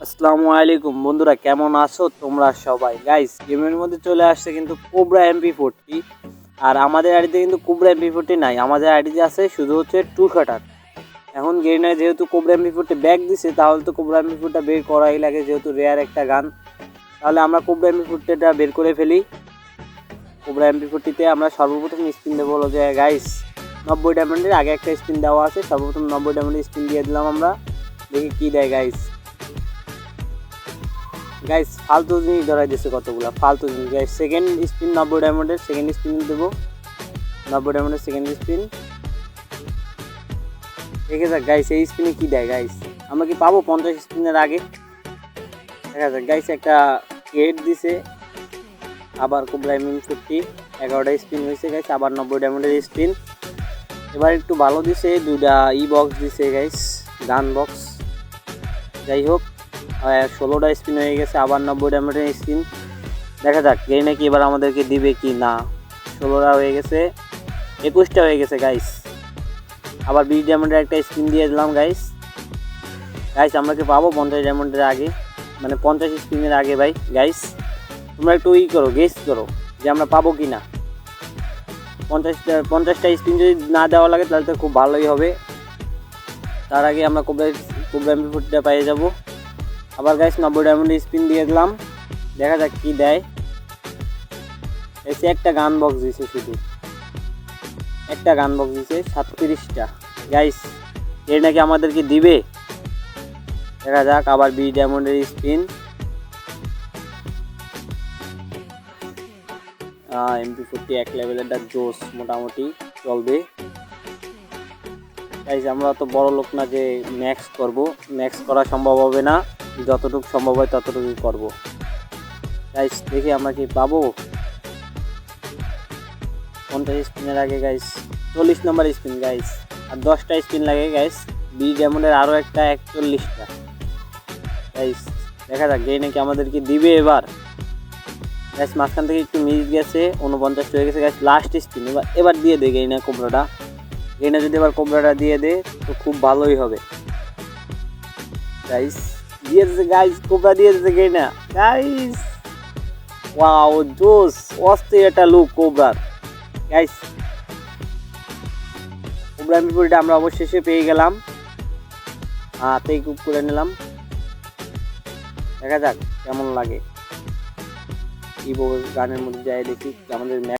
আসসালামু আলাইকুম। বন্ধুরা, কেমন আছো তোমরা সবাই? গাইস গেমের মধ্যে চলে আসছে কিন্তু কোবরা এমপি ফোরটি আর আমাদের আইডিতে কিন্তু কোবরা এমপি ফোরটি নাই। আমাদের আইডিতে আছে শুধু হচ্ছে টু শাটার এখন গেরিনায় যেহেতু কোবরা এমপি ফোরটি ব্যাক দিছে, তাহলে তো কোবরা এমপি ফোরটা বের করাই লাগে যেহেতু রেয়ার একটা গান তাহলে আমরা কোবরা এমপি ফোরটিটা বের করে ফেলি। কোবরা এমপি ফোরটিতে আমরা সর্বপ্রথম স্পিন দেবো হলো যে গাইস নব্বই ডায়মন্ডের আগে একটা স্পিন দেওয়া আছে। সর্বপ্রথম নব্বই ডায়মন্ডের স্পিন দিয়ে দিলাম আমরা। দেখি কী দেয় গাইস গাইস ফালতু জিনিস ধরাই দিছে কতগুলো? ফালতু জিনিস। গাইস সেকেন্ড স্পিন নব্বই ডায়মন্ডের সেকেন্ড স্পিন দেবো। নব্বই ডায়মন্ডের সেকেন্ড স্পিন দেখে যাক গাইস এই স্পিনে কি দেয় গাইস আমরা কি পাবো পঞ্চাশ স্পিনের আগে? দেখা যাক গাইস একটা গেট দিছে। আবার কোবরা এমএম ফিফটি এগারোটা স্পিন হয়েছে গাইস আবার নব্বই ডায়মন্ডের স্পিন এবার একটু ভালো দিছে দুটা ই বক্স দিছে গাইস গান বক্স যাই হোক ষোলোটা স্পিন হয়ে গেছে, আবার নব্বই ডায়মন্ডের স্পিন দেখা যাক এই নাকি এবার আমাদেরকে দিবে কি না। ষোলোটা হয়ে গেছে, একুশটা হয়ে গেছে গাইস আবার বিশ ডায়মন্ডের একটা স্পিন দিয়ে দিলাম গাইস গাইস আমরা কি পাবো পঞ্চাশ ডায়মন্ডের আগে? মানে পঞ্চাশ স্পিনের আগে, ভাই গাইস তোমরা একটু ই করো গেস করো যে আমরা পাবো কি না। পঞ্চাশটা পঞ্চাশটা স্পিন যদি না দেওয়া লাগে, তাহলে তো খুব ভালোই হবে। তার আগে আমরা কোবরা কোবরা ফুটটা পেয়ে যাব। আবার গাইস নব্বই ডায়মন্ডের স্পিন দিয়ে দিলাম। দেখা যাক কি দেয়। এসে একটা গান বক্স দিছে শুধু। একটা গান বক্স দিছে, সাতত্রিশটা। গাইস এর নাকি আমাদেরকে দিবে? দেখা যাক, আবার বি ডায়মন্ডের স্পিন এমপি ফোরটি এক লেভেলের জোস মোটামুটি চলবে। গাইজ আমরা তো বড় লোক না যে ম্যাক্স করব। ম্যাক্স করা সম্ভব হবে না। যতটুকু সম্ভব হয় ততটুকুই করব। গাইস দেখি আমরা কি পাবো? পঞ্চাশ স্পিনের আগে গাইস চল্লিশ নম্বর স্পিন গাইস আর দশটা স্পিন লাগে গাইস বি ডেমনের আরও একটা, একচল্লিশটা। গাইস দেখা যাক গেই নাকি আমাদেরকে দিবে এবার? গ্যাস মাঝখান থেকে একটু মিস গেছে উনপঞ্চাশটা হয়ে গেছে গ্যাস লাস্ট স্পিন এবার এবার দিয়ে দে গেই না কোবরাটা। গেইনা যদি এবার কোবরাটা দিয়ে দে, তো খুব ভালোই হবে। গাইস দিয়েছে গাইস কোবরা দিয়েছে গেইনা গাইস ওয়াও জোস, অস্থির একটা লুক কোবরার। গাইস কোবরা বিপরীতে আমরা অবশেষে পেয়ে গেলাম। হাতেই কুপ করে নিলাম। দেখা যাক, কেমন লাগে। কি গানের মধ্যে যাই দেখি, আমাদের